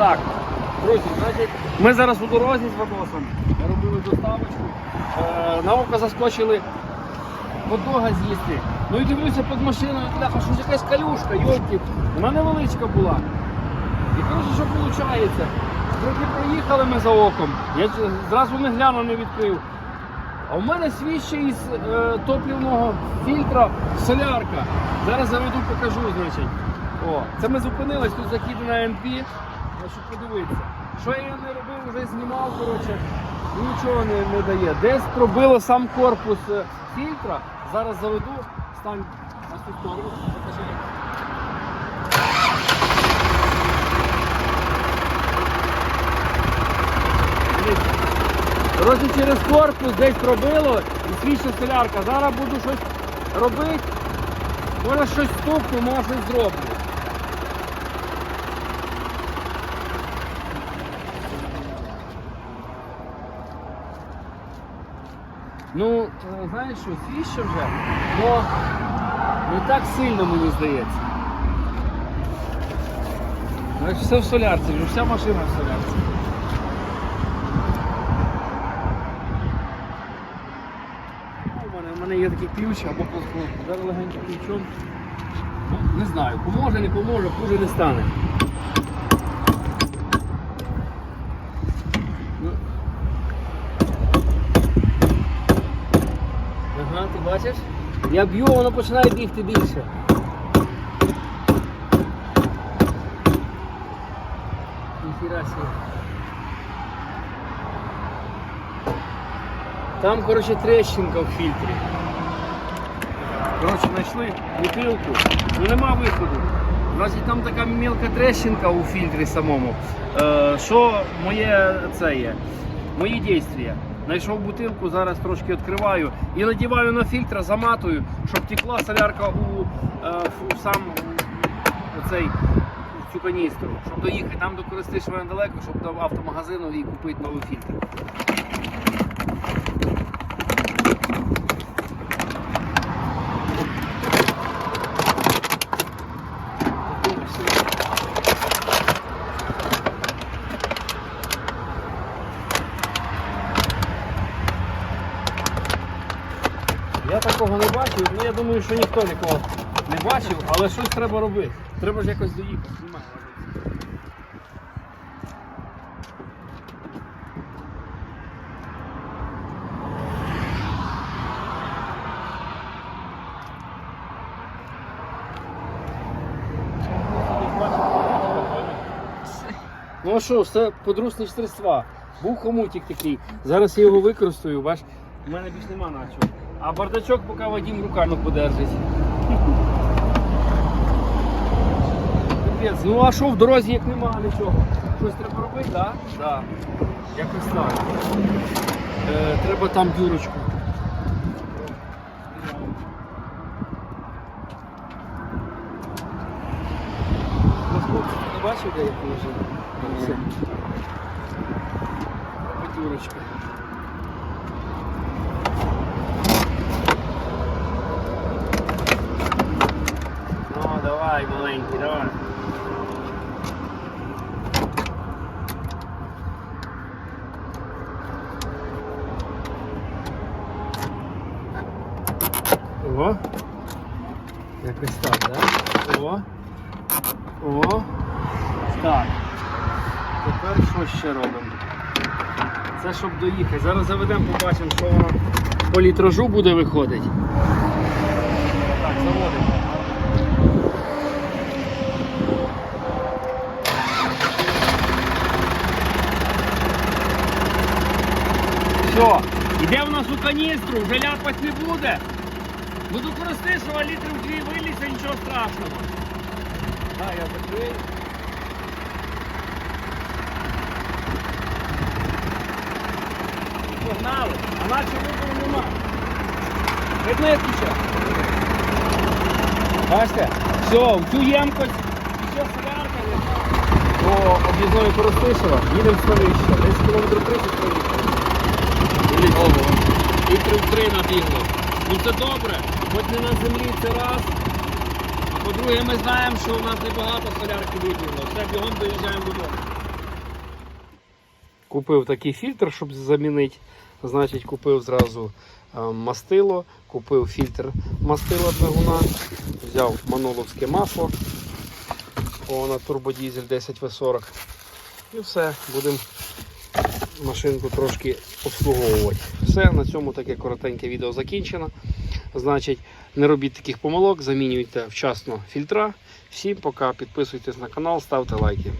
Так, друзі, значить, ми зараз у дорозі з Вадосом робили доставочку. Е, на око заскочили хот-дога з'їсти. Ну і дивлюся під машиною, бляха, що ж якась калюшка, йолки. Вона невеличка була. І коротше, що виходить? Трохи проїхали ми за оком. Я зразу не глянув, не відкрив. А в мене свіжий із е, топливного фільтра солярка. Зараз заведу, покажу, значить. О, це ми зупинились, тут закидана МП, щоб подивитися. Що я не робив, вже знімав, коротше, нічого не, не дає. Десь пробило сам корпус е, фільтра. Зараз заведу, стань на цю сторону. Коротше, через корпус десь пробило і свіжа солярка. Зараз буду щось робити. Може щось стукну, може щось зроблю. Ну, е, знаєш що, свіже вже, але не так сильно мені здається. Все в солярці, вже вся машина в солярці. У мене, у мене є такий ключ або. Зараз легенько ключом. Ну, Не знаю, поможе, не поможе, хуже не стане. Бачиш? Я б'ю, воно починає бігти більше. Там, коротше, трещинка в фільтрі. Коротше, знайшли бутилку, ну нема виходу. Значить, там така мілка трещинка у фільтрі самому. Е, що моє це є? Мої дійствия. Знайшов бутилку, зараз трошки відкриваю і надіваю на фільтр, заматую, щоб текла солярка у, е, в сам у цю каністру, щоб доїхати там до користиш мене далеко, щоб до автомагазину і купити новий фільтр. Такого не бачив, ну я думаю, що ніхто нікого не бачив, але щось треба робити. Треба ж якось доїхати. Ну а що, все подручництва. Був хомутик такий. Зараз я його використаю, бач, у мене більш нема на чого. А бардачок поки Вадим руками подержить. Капець, ну а що в дорозі як нема нічого? Щось треба робити, так? Да? Так. Якось так. Е, треба там дюрочку. Не бачив, де я положив? Дюрочка. Ну, давай, маленький, давай. О. Якось так, да? О. О. Так. Тепер що ще робимо? Це щоб доїхати. Зараз заведемо, побачимо, що воно по літражу буде виходить. Так, заводимо. Все, іде в нас у каністру, вже ляпать не буде. До Коростишева літрів дві виліться, нічого страшного. Так, я закрию. Погнали, а наче вибору нема. Видно, як? Бачите? Все, в цю ємкость ще солярка є. По об'їзної Коростишева їдемо в Ставище. Десь кілометр 30 проїхали. Літрів три набігло. Ну це добре, хоч не на землі це раз. А по-друге, ми знаємо, що у нас небагато солярки вибігло. Все, бігом доїжджаємо додому. Купив такий фільтр, щоб замінити. Значить, купив зразу мастило, купив фільтр мастила двигуна, взяв маноловське масло. О, на турбодізель 10В40. І все, будемо машинку трошки обслуговувати. Все, на цьому таке коротеньке відео закінчено. Значить, не робіть таких помилок, замінюйте вчасно фільтра. Всім пока, підписуйтесь на канал, ставте лайки.